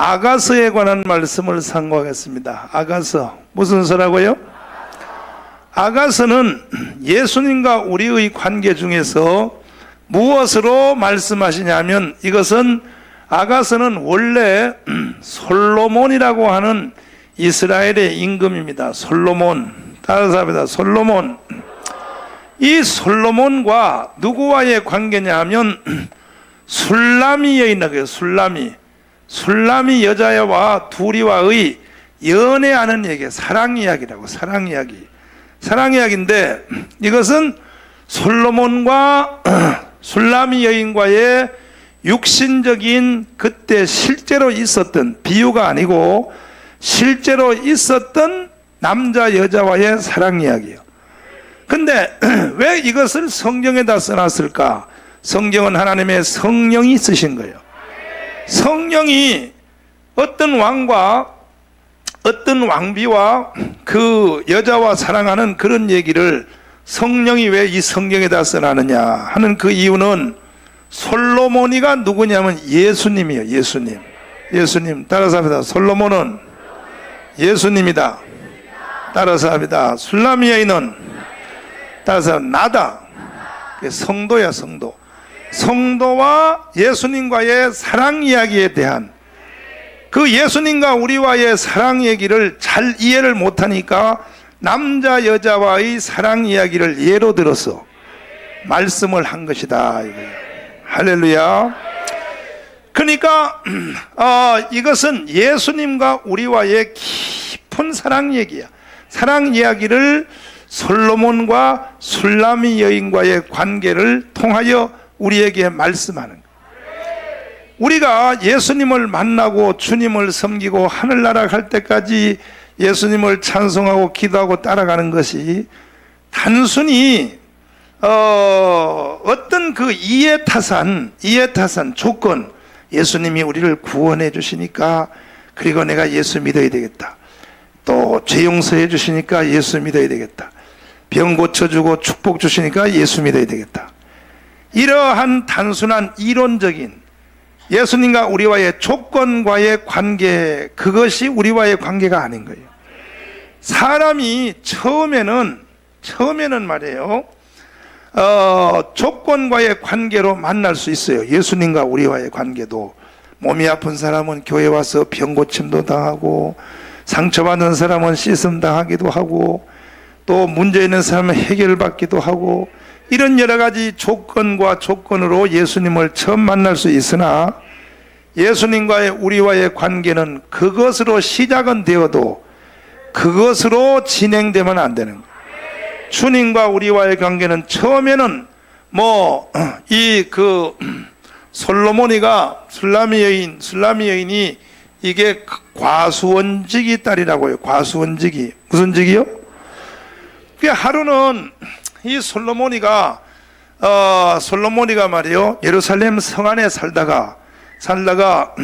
아가서에 관한 말씀을 상고하겠습니다. 아가서 무슨 서라고요? 아가서는 예수님과 우리의 관계 중에서 무엇으로 말씀하시냐면 이것은 아가서는 원래 솔로몬이라고 하는 이스라엘의 임금입니다. 솔로몬. 따라서 합니다. 솔로몬. 이 솔로몬과 누구와의 관계냐 하면 술라미 여인에게 술라미. 술라미 여자와 둘이와의 연애하는 얘기, 사랑 이야기라고, 사랑 이야기. 사랑 이야기인데 이것은 솔로몬과 술라미 여인과의 육신적인 그때 실제로 있었던 비유가 아니고 실제로 있었던 남자 여자와의 사랑 이야기예요. 근데 왜 이것을 성경에다 써놨을까? 성경은 하나님의 성령이 쓰신 거예요. 성령이 어떤 왕과 어떤 왕비와 그 여자와 사랑하는 그런 얘기를 성령이 왜 이 성경에다 써놨느냐 하는 그 이유는 솔로몬이가 누구냐면 예수님이에요. 예수님. 예수님. 따라서 합니다. 솔로몬은 예수님이다. 따라서 합니다. 술라미 여인은 따라서 나다. 성도야, 성도. 성도와 예수님과의 사랑 이야기에 대한 그 예수님과 우리와의 사랑 얘기를 잘 이해를 못하니까 남자 여자와의 사랑 이야기를 예로 들어서 말씀을 한 것이다. 할렐루야. 그러니까 어, 이것은 예수님과 우리와의 깊은 사랑 얘기야. 사랑 이야기를 솔로몬과 술라미 여인과의 관계를 통하여 우리에게 말씀하는. 우리가 예수님을 만나고 주님을 섬기고 하늘나라 갈 때까지 예수님을 찬송하고 기도하고 따라가는 것이 단순히 어, 어떤 그 이해타산, 이해타산 조건, 예수님이 우리를 구원해 주시니까 그리고 내가 예수 믿어야 되겠다. 또 죄 용서해 주시니까 예수 믿어야 되겠다. 병 고쳐주고 축복 주시니까 예수 믿어야 되겠다. 이러한 단순한 이론적인 예수님과 우리와의 조건과의 관계, 그것이 우리와의 관계가 아닌 거예요. 사람이 처음에는, 처음에는 말이에요. 어, 조건과의 관계로 만날 수 있어요. 예수님과 우리와의 관계도. 몸이 아픈 사람은 교회 와서 병 고침도 당하고, 상처받은 사람은 씻음 당하기도 하고, 또 문제 있는 사람은 해결받기도 하고, 이런 여러 가지 조건과 조건으로 예수님을 처음 만날 수 있으나 예수님과의 우리와의 관계는 그것으로 시작은 되어도 그것으로 진행되면 안 되는 거예요. 주님과 우리와의 관계는 처음에는 뭐 이 그 솔로몬이가 술라미 여인 술라미 여인이 이게 과수원직이 딸이라고요. 과수원직이 무슨 직이요? 그 하루는 이 솔로몬이가 어, 솔로몬이가 말이요 예루살렘 성 안에 살다가 살다가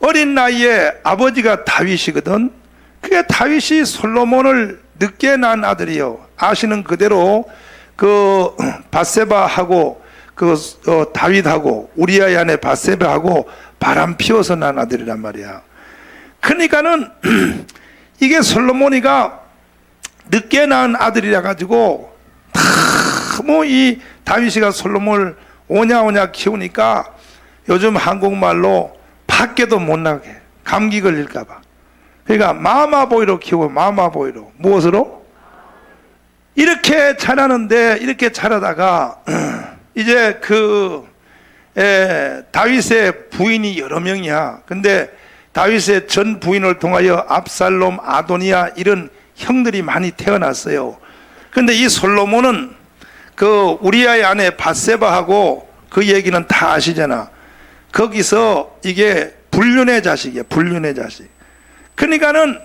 어린 나이에 아버지가 다윗이거든. 그게 다윗이 솔로몬을 늦게 낳은 아들이요. 아시는 그대로 그 바세바하고 그 어, 다윗하고 우리아의 아내 바세바하고 바람 피워서 낳은 아들이란 말이야. 그러니까는 이게 솔로몬이가 늦게 낳은 아들이라 가지고 너무 이 다윗이가 솔로몬을 오냐오냐 키우니까 요즘 한국말로 밖에도 못 나게 감기 걸릴까봐. 그러니까 마마보이로 키우고 마마보이로 무엇으로? 이렇게 자라는데 이렇게 자라다가 이제 그 에, 다윗의 부인이 여러 명이야. 근데 다윗의 전 부인을 통하여 압살롬, 아도니아 이런 형들이 많이 태어났어요. 근데 이 솔로몬은 그 우리아의 아내 바세바하고 그 얘기는 다 아시잖아. 거기서 이게 불륜의 자식이야. 불륜의 자식. 그러니까는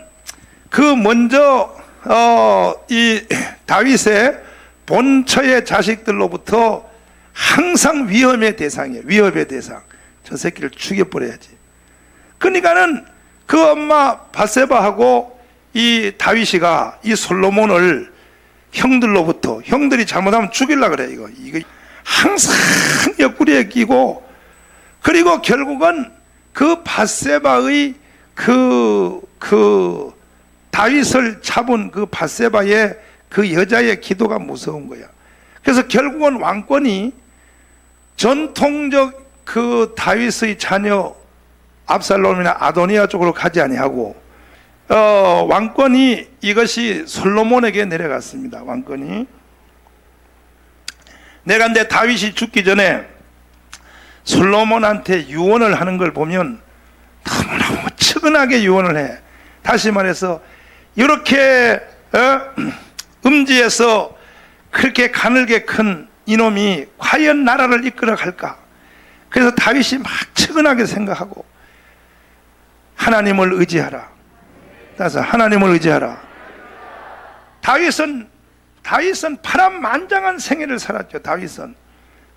그 먼저 어 이 다윗의 본처의 자식들로부터 항상 위험의 대상이에요. 위협의 대상. 저 새끼를 죽여버려야지. 그러니까는 그 엄마 바세바하고 이 다윗이가 이 솔로몬을 형들로부터 형들이 잘못하면 죽일라 그래 이거 이거 항상 옆구리에 끼고 그리고 결국은 그 바세바의 그, 그 다윗을 잡은 그 바세바의 그 여자의 기도가 무서운 거야. 그래서 결국은 왕권이 전통적 그 다윗의 자녀 압살롬이나 아도니아 쪽으로 가지 아니하고 어, 왕권이 이것이 솔로몬에게 내려갔습니다. 왕권이 내가 근데 다윗이 죽기 전에 솔로몬한테 유언을 하는 걸 보면 너무너무 측은하게 유언을 해. 다시 말해서 이렇게 어? 음지에서 그렇게 가늘게 큰 이놈이 과연 나라를 이끌어 갈까? 그래서 다윗이 막 측은하게 생각하고 하나님을 의지하라. 따라서 하나님을 의지하라. 다윗은 다윗은 파란만장한 생애를 살았죠. 다윗은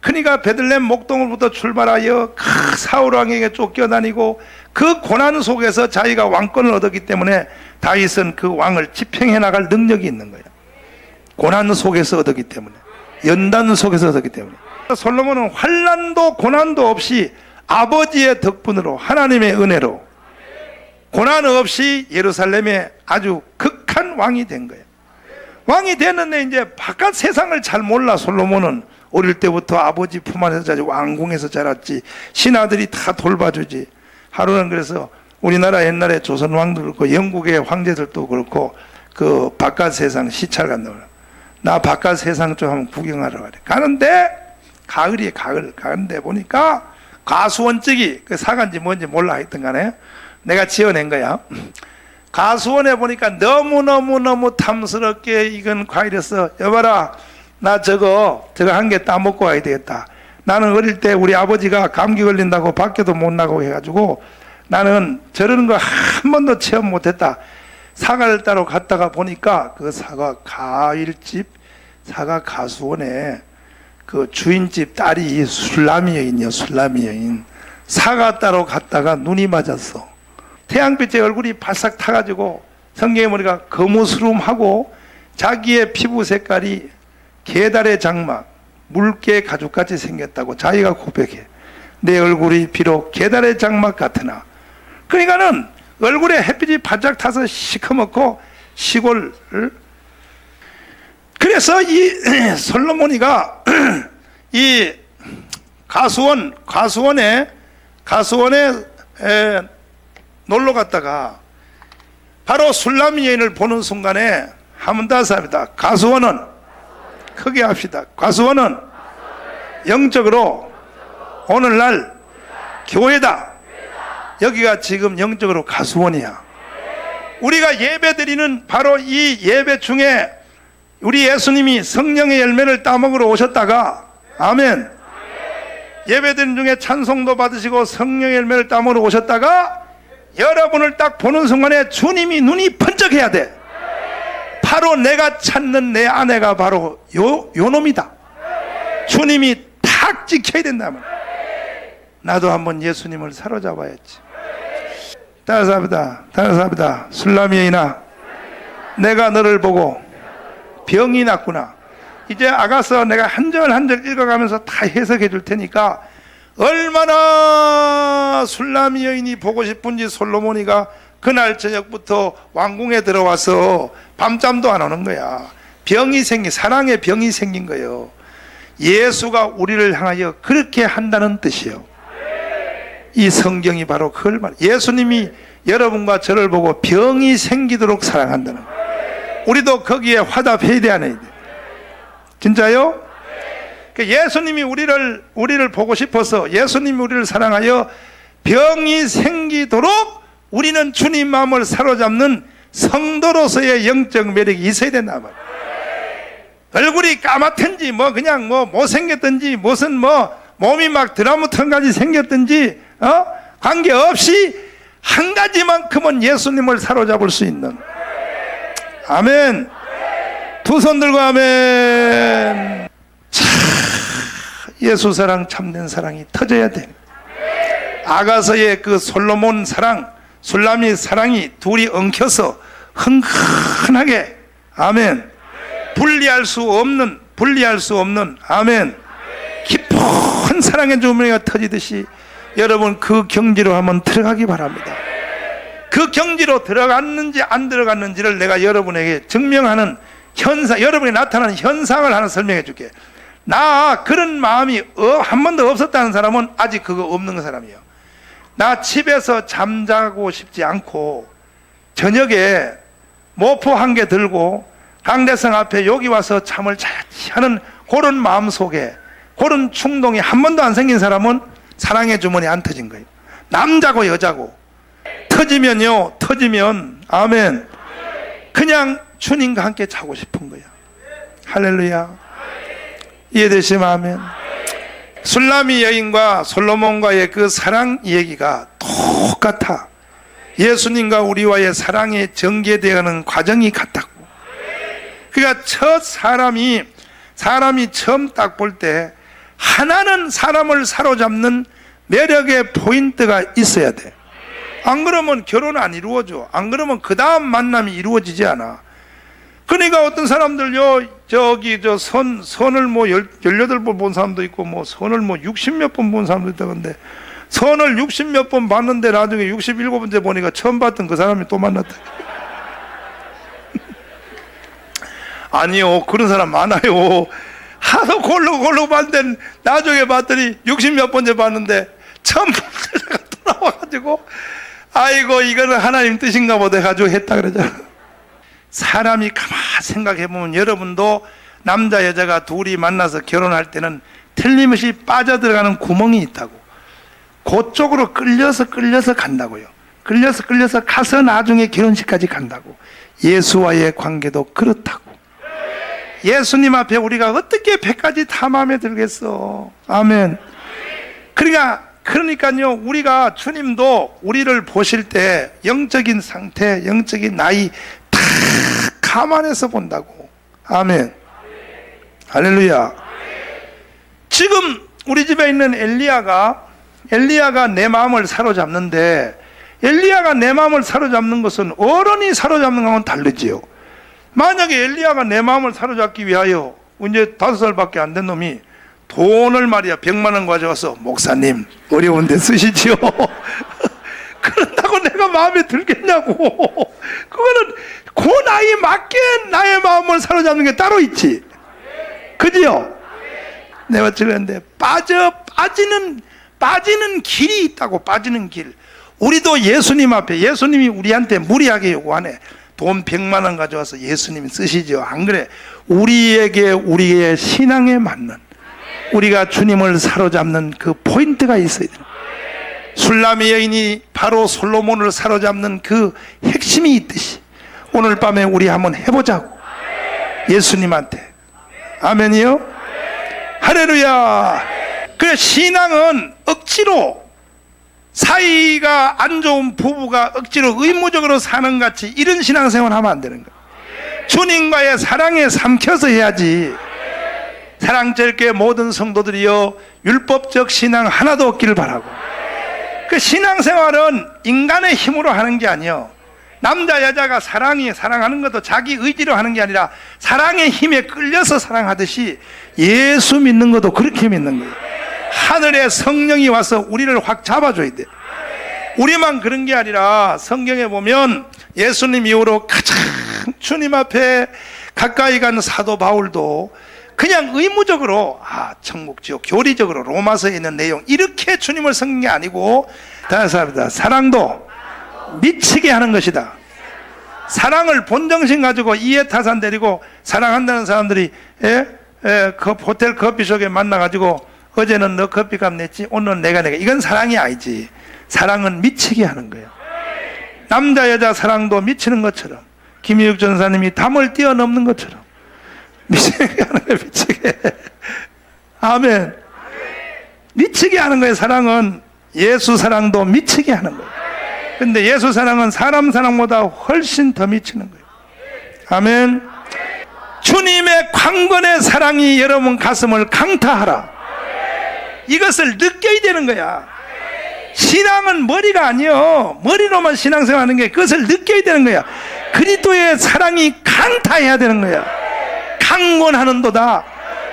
그러니까 베들레헴 목동으로부터 출발하여 그 사울 왕에게 쫓겨다니고 그 고난 속에서 자기가 왕권을 얻었기 때문에 다윗은 그 왕을 집행해 나갈 능력이 있는 거예요. 고난 속에서 얻었기 때문에 연단 속에서 얻었기 때문에 솔로몬은 환란도 고난도 없이 아버지의 덕분으로 하나님의 은혜로 고난 없이 예루살렘에 아주 극한 왕이 된 거예요. 왕이 됐는데 이제 바깥 세상을 잘 몰라 솔로몬은. 어릴 때부터 아버지 품 안에서 자지 왕궁에서 자랐지. 신하들이 다 돌봐주지. 하루는 그래서 우리나라 옛날에 조선 왕도 그렇고 영국의 황제들도 그렇고 그 바깥 세상 시찰 간다고. 나 바깥 세상 좀 한번 구경하러 가래. 가는데 가을이 가을. 가는데 보니까 가수원증이 그 사간지 뭔지 몰라 했던 간에 내가 지어낸 거야 가수원에 보니까 너무너무너무 탐스럽게 익은 과일이었어. 여봐라, 나 저거, 저거 한 개 따먹고 와야 되겠다. 나는 어릴 때 우리 아버지가 감기 걸린다고 밖에도 못 나가고 해가지고 나는 저러는 거 한 번도 체험 못 했다. 사과를 따러 갔다가 보니까 그 사과 과일집, 사과 가수원에 그 주인집 딸이 술라미 여인이요, 술라미 여인. 사과 따러 갔다가 눈이 맞았어. 태양빛에 얼굴이 바싹 타가지고 성경에 보니까 거무스름하고 자기의 피부 색깔이 개달의 장막, 물개 가죽같이 생겼다고 자기가 고백해. 내 얼굴이 비록 개달의 장막 같으나 그러니까는 얼굴에 햇빛이 바짝 타서 시커멓고 시골 그래서 이 솔로몬이가 이 가수원 가수원에 가수원에 에, 놀러 갔다가 바로 술람 여인을 보는 순간에 한번 다시 합니다. 가수원은 크게 합시다. 가수원은 영적으로 오늘날 교회다. 여기가 지금 영적으로 가수원이야. 우리가 예배 드리는 바로 이 예배 중에 우리 예수님이 성령의 열매를 따먹으러 오셨다가 아멘. 예배 드리는 중에 찬송도 받으시고 성령의 열매를 따먹으러 오셨다가 여러분을 딱 보는 순간에 주님이 눈이 번쩍해야 돼. 바로 내가 찾는 내 아내가 바로 요, 요 놈이다. 주님이 탁 지켜야 된다면. 나도 한번 예수님을 사로잡아야지. 따라서 합니다. 따라서 합니다. 술라미이나 내가 너를 보고 병이 났구나. 이제 아가서 내가 한 절 한 절 읽어가면서 다 해석해 줄 테니까 얼마나 술라미 여인이 보고 싶은지 솔로몬이가 그날 저녁부터 왕궁에 들어와서 밤잠도 안 오는 거야. 병이 생긴 사랑의 병이 생긴 거예요. 예수가 우리를 향하여 그렇게 한다는 뜻이요. 이 성경이 바로 그걸 말. 예수님이 여러분과 저를 보고 병이 생기도록 사랑한다는. 거예요. 우리도 거기에 화답해야 돼? 진짜요? 그 예수님이 우리를 우리를 보고 싶어서 예수님이 우리를 사랑하여 병이 생기도록 우리는 주님 마음을 사로잡는 성도로서의 영적 매력이 있어야 된다 말. 얼굴이 까맣든지 뭐 그냥 뭐 못생겼든지 무슨 뭐 몸이 막 드라무턴까지 생겼든지 어 관계없이 한 가지만큼은 예수님을 사로잡을 수 있는 아멘 두손 들고 아멘 예수 사랑 참된 사랑이 터져야 돼. 아가서의 그 솔로몬 사랑, 술라미 사랑이 둘이 엉켜서 흥건하게 아멘. 분리할 수 없는 분리할 수 없는 아멘. 깊은 사랑의 주머니가 터지듯이 여러분 그 경지로 한번 들어가기 바랍니다. 그 경지로 들어갔는지 안 들어갔는지를 내가 여러분에게 증명하는 현상, 여러분이 나타나는 현상을 하나 설명해 줄게. 나 그런 마음이 어, 한 번도 없었다는 사람은 아직 그거 없는 사람이에요. 나 집에서 잠자고 싶지 않고 저녁에 모포 한 개 들고 강대성 앞에 여기 와서 잠을 자야지 하는 그런 마음 속에 그런 충동이 한 번도 안 생긴 사람은 사랑의 주머니 안 터진 거예요. 남자고 여자고 터지면요, 터지면 아멘. 그냥 주님과 함께 자고 싶은 거야. 할렐루야. 이해되시면 아멘. 술라미 여인과 솔로몬과의 그 사랑 얘기가 똑같아. 예수님과 우리와의 사랑이 전개되어가는 과정이 같다고. 그러니까 첫 사람이 사람이 처음 딱 볼 때 하나는 사람을 사로잡는 매력의 포인트가 있어야 돼. 안 그러면 결혼 안 이루어져. 안 그러면 그 다음 만남이 이루어지지 않아. 그러니까 어떤 사람들요, 저기, 저 선, 선을 뭐 열, 18번 본 사람도 있고, 뭐 선을 뭐 60몇 번 본 사람도 있다던데, 선을 60몇 번 봤는데 나중에 67번째 보니까 처음 봤던 그 사람이 또 만났다. 아니요, 그런 사람 많아요. 하도 골로 골로 봤는데 나중에 봤더니 60몇 번째 봤는데 처음 보다가 또 나와가지고 아이고 이거는 하나님 뜻인가 보다 해가지고 했다 그러잖아. 사람이 가만 생각해 보면 여러분도 남자 여자가 둘이 만나서 결혼할 때는 틀림없이 빠져들어가는 구멍이 있다고. 그쪽으로 끌려서 끌려서 간다고요. 끌려서 끌려서 가서 나중에 결혼식까지 간다고. 예수와의 관계도 그렇다고. 예수님 앞에 우리가 어떻게 배까지 다 마음에 들겠어. 아멘. 그러니까, 그러니까요, 우리가 주님도 우리를 보실 때 영적인 상태, 영적인 나이 다 감안해서 본다고. 아멘. 할렐루야. 지금 우리 집에 있는 엘리야가, 엘리야가 내 마음을 사로잡는데, 엘리야가 내 마음을 사로잡는 것은 어른이 사로잡는 거하고는 다르지요. 만약에 엘리야가 내 마음을 사로잡기 위하여 이제 다섯 살밖에 안 된 놈이 돈을 말이야 백만 원 가져와서 목사님 어려운데 쓰시지요. 그런다고 내가 마음에 들겠냐고. 그거는 그 나이 맞게 나의 마음을 사로잡는 게 따로 있지. 그지요? 내가 들었는데 빠져 빠지는 빠지는 길이 있다고 빠지는 길. 우리도 예수님 앞에 예수님이 우리한테 무리하게 요구하네. 돈 100만 원 가져와서 예수님이 쓰시죠. 안 그래? 우리에게 우리의 신앙에 맞는 우리가 주님을 사로잡는 그 포인트가 있어야 돼요. 술라미 여인이 바로 솔로몬을 사로잡는 그 핵심이 있듯이 오늘 밤에 우리 한번 해보자고. 예수님한테. 아멘이요? 할렐루야. 그래, 신앙은 억지로 사이가 안 좋은 부부가 억지로 의무적으로 사는 같이 이런 신앙생활 하면 안 되는 거야. 주님과의 사랑에 삼켜서 해야지. 사랑절게 모든 성도들이여 율법적 신앙 하나도 없기를 바라고. 그 신앙생활은 인간의 힘으로 하는 게 아니요. 남자 여자가 사랑이 사랑하는 것도 자기 의지로 하는 게 아니라 사랑의 힘에 끌려서 사랑하듯이 예수 믿는 것도 그렇게 믿는 거예요. 하늘의 성령이 와서 우리를 확 잡아줘야 돼. 우리만 그런 게 아니라 성경에 보면 예수님 이후로 가장 주님 앞에 가까이 간 사도 바울도 그냥 의무적으로 아 천국 지옥 교리적으로 로마서에 있는 내용 이렇게 주님을 섬긴 게 아니고 다른 사람이다. 사랑도 미치게 하는 것이다. 사랑을 본정신 가지고 이해 타산 데리고 사랑한다는 사람들이 예? 예, 그 호텔 커피숍에 만나 가지고 어제는 너 커피값 냈지 오늘은 내가 내가 이건 사랑이 아니지. 사랑은 미치게 하는 거예요. 남자 여자 사랑도 미치는 것처럼 김희욱 전사님이 담을 뛰어넘는 것처럼 미치게 하는 거예요 미치게 아멘 미치게 하는 거예요 사랑은 예수 사랑도 미치게 하는 거예요 근데 예수 사랑은 사람 사랑보다 훨씬 더 미치는 거예요 아멘 주님의 광건의 사랑이 여러분 가슴을 강타하라 이것을 느껴야 되는 거야. 신앙은 머리가 아니요. 머리로만 신앙생활 하는 게 그것을 느껴야 되는 거야. 그리스도의 사랑이 강타해야 되는 거야. 강권하는도다.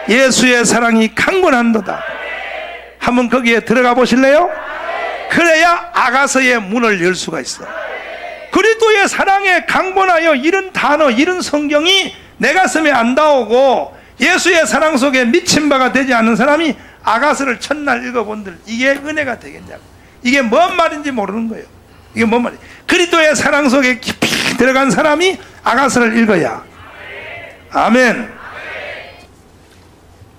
예수의 사랑이 강권하는도다. 한번 거기에 들어가 보실래요? 그래야 아가서의 문을 열 수가 있어. 그리스도의 사랑에 강본하여 이런 단어, 이런 성경이 내 가슴에 안 닿오고 예수의 사랑 속에 미친 바가 되지 않는 사람이 아가서를 첫날 읽어본들 이게 은혜가 되겠냐고. 이게 뭔 말인지 모르는 거예요. 이게 뭔 말이에요? 그리스도의 사랑 속에 깊이 들어간 사람이 아가서를 읽어야. 아멘.